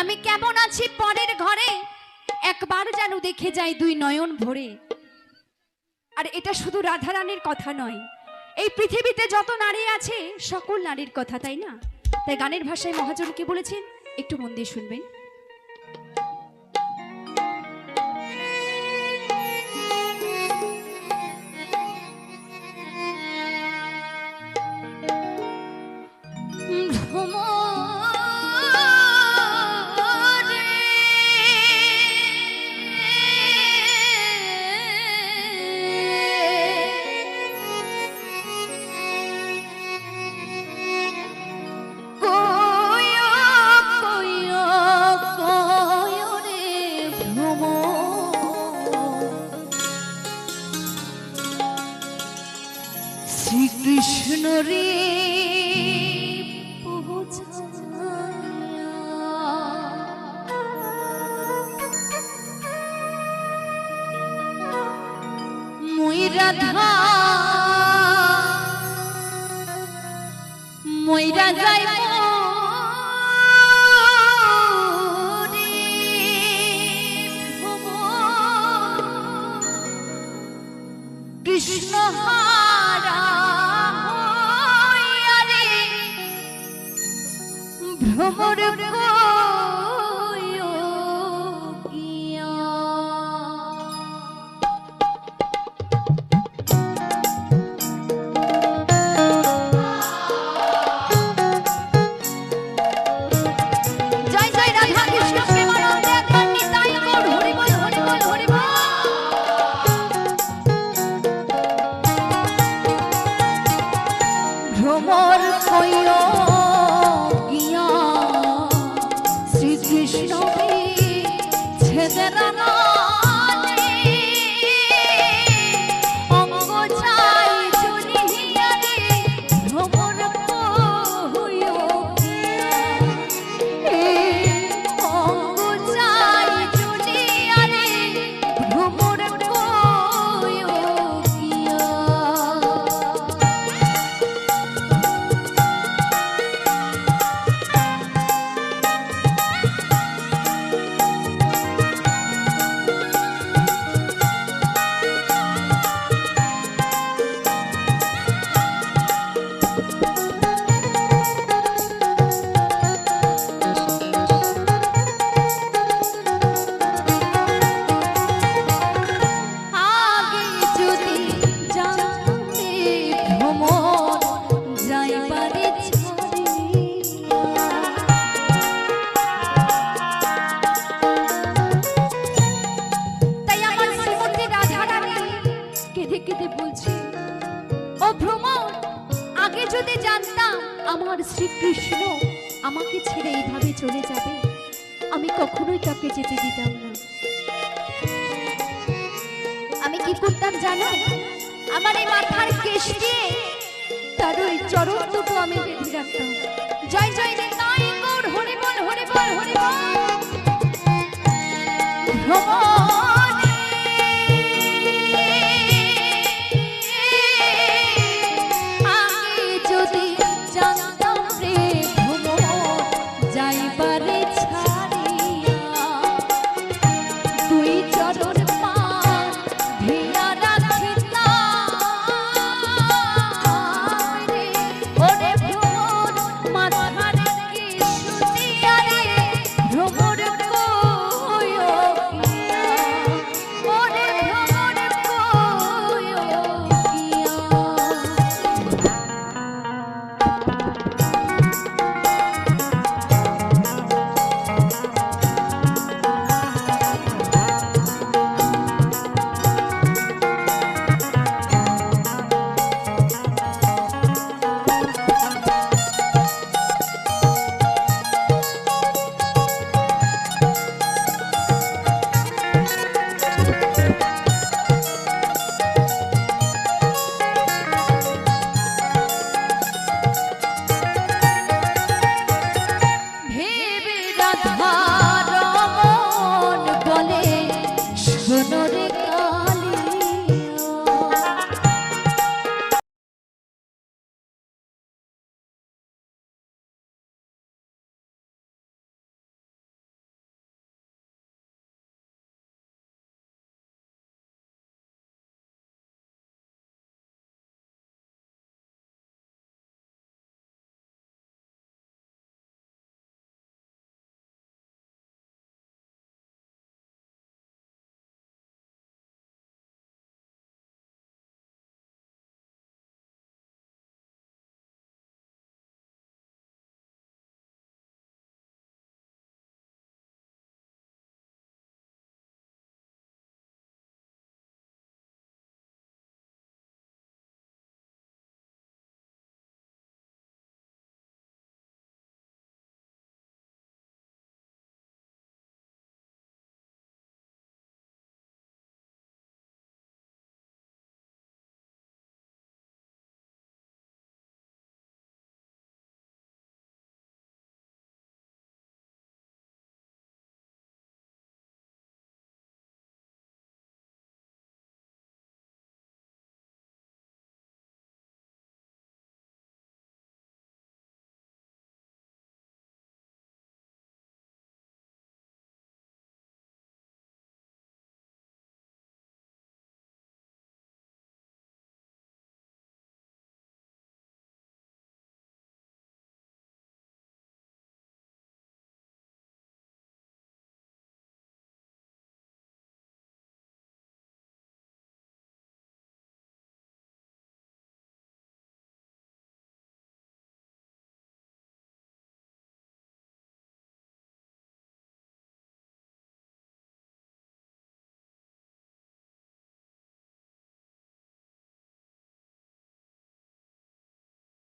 আমি কেমন আছি পরের ঘরে? একবার যেন দেখে যাই দুই নয়ন ভরে। আর এটা শুধু রাধারানীর কথা নয়, এই পৃথিবীতে যত নারী আছে, সকল নারীর কথা, তাই না? তাই গানের ভাষায় মহাজন কি বলেছেন, একটু মন দিয়ে শুনবেন। শ্রীকৃষ্ণ রে মই রাধা ময়রা যাইব শ্রীকৃষ্ণ আমাকে ছেড়ে এইভাবে চলে যাবে? আমি কখনোই তাকে যেতে দিতাম না। আমি কি করতাম জানো? আমার এই মাথার কেশ দিয়ে তার ওই চরণ দুটো আমি বেঁধে রাখতাম। জয় জয়